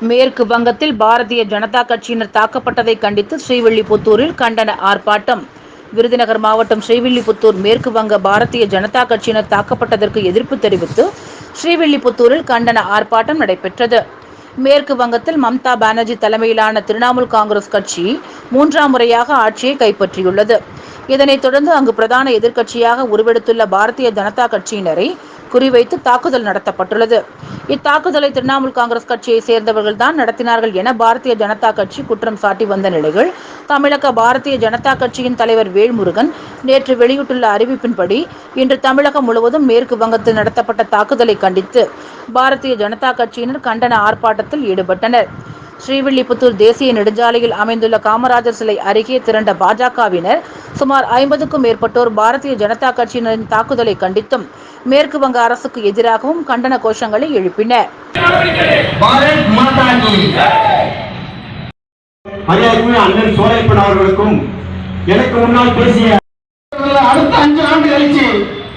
மேற்கு வங்கத்தில் பாரதிய ஜனதா கட்சியினர் தாக்கப்பட்டதை கண்டித்து ஸ்ரீவில்லிபுத்தூரில் கண்டன ஆர்ப்பாட்டம். விருதுநகர் மாவட்டம் ஸ்ரீவில்லிபுத்தூர் மேற்கு வங்க பாரதிய ஜனதா கட்சியினர் தாக்கப்பட்டதற்கு எதிர்ப்பு தெரிவித்து ஸ்ரீவில்லிபுத்தூரில் கண்டன ஆர்ப்பாட்டம் நடைபெற்றது. மேற்கு வங்கத்தில் மம்தா பானர்ஜி தலைமையிலான திரிணாமுல் காங்கிரஸ் கட்சி மூன்றாம் முறையாக ஆட்சியை கைப்பற்றியுள்ளது. இதனைத் தொடர்ந்து அங்கு பிரதான எதிர்க்கட்சியாக உருவெடுத்துள்ள பாரதிய ஜனதா கட்சியினரை குறிவைத்து தாக்குதல் நடத்தப்பட்டுள்ளது. இத்தாக்குதலை திரிணாமுல் காங்கிரஸ் கட்சியை சேர்ந்தவர்கள் தான் நடத்தினார்கள் என பாரதிய ஜனதா கட்சி குற்றம் சாட்டி வந்த நிலையில் தமிழக பாரதிய ஜனதா கட்சியின் தலைவர் வேல்முருகன் நேற்று வெளியிட்டுள்ள அறிவிப்பின்படி இன்று தமிழகம் முழுவதும் மேற்கு வங்கத்தில் நடத்தப்பட்ட தாக்குதலை கண்டித்து பாரதிய ஜனதா கட்சியினர் கண்டன ஆர்ப்பாட்டத்தில் ஈடுபட்டனர். ஸ்ரீவில்லிபுத்தூர் தேசிய நெடுஞ்சாலையில் அமைந்துள்ள காமராஜர் சிலை அருகே திரண்ட பாஜகவினர் சுமார் ஐம்பதுக்கும் மேற்பட்டோர் பாரதிய ஜனதா கட்சியினரின் தாக்குதலை கண்டித்தும் மேற்கு வங்க அரசுக்கு எதிராகவும் கண்டன கோஷங்களை எழுப்பினர். அண்ணன் சோலைப்பன் அவர்களுக்கும் எனக்கு முன்னால் பேசிய அடுத்த அஞ்சு ஆண்டு கழிச்சு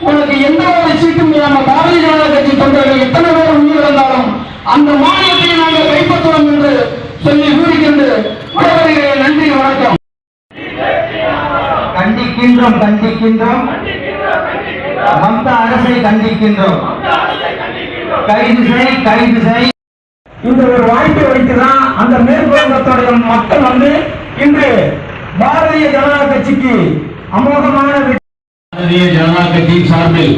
உனக்கு எந்த ஒரு சீட்டும் இல்லாம பாரதிய ஜனதா கட்சி தொண்டர்கள் எத்தனை பேர் அந்த மாநிலத்தை நாங்கள் கைப்பற்றுவோம் என்று சொல்லி கூறிக்கொண்டு விடைபெறுகிறேன் நன்றி வணக்கம். கண்டிக்கின்றோம் கண்டிக்கின்றோம். மம்தா அரசை கண்டிக்கின்றோம். கைது செய் கைது செய். இந்த ஒரு வாய்ப்பை வைத்துதான் அந்த மேற்குவங்கத்துடைய மக்கள் வந்து இன்று பாரதிய ஜனதா கட்சிக்கு அமோகமான பாரதிய ஜனதா கட்சியின் சார்பில்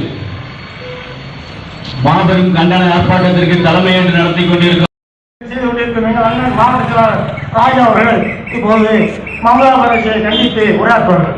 மாபெரும் கண்டன ஆர்ப்பாட்டத்திற்கு தலைமை என்று நடத்தி கொண்டிருக்கும் மாவட்ட செயலாளர் ராஜா அவர்கள் இப்போது மமதா பானர்ஜியை கண்டித்து உரையாற்றுவார்கள்.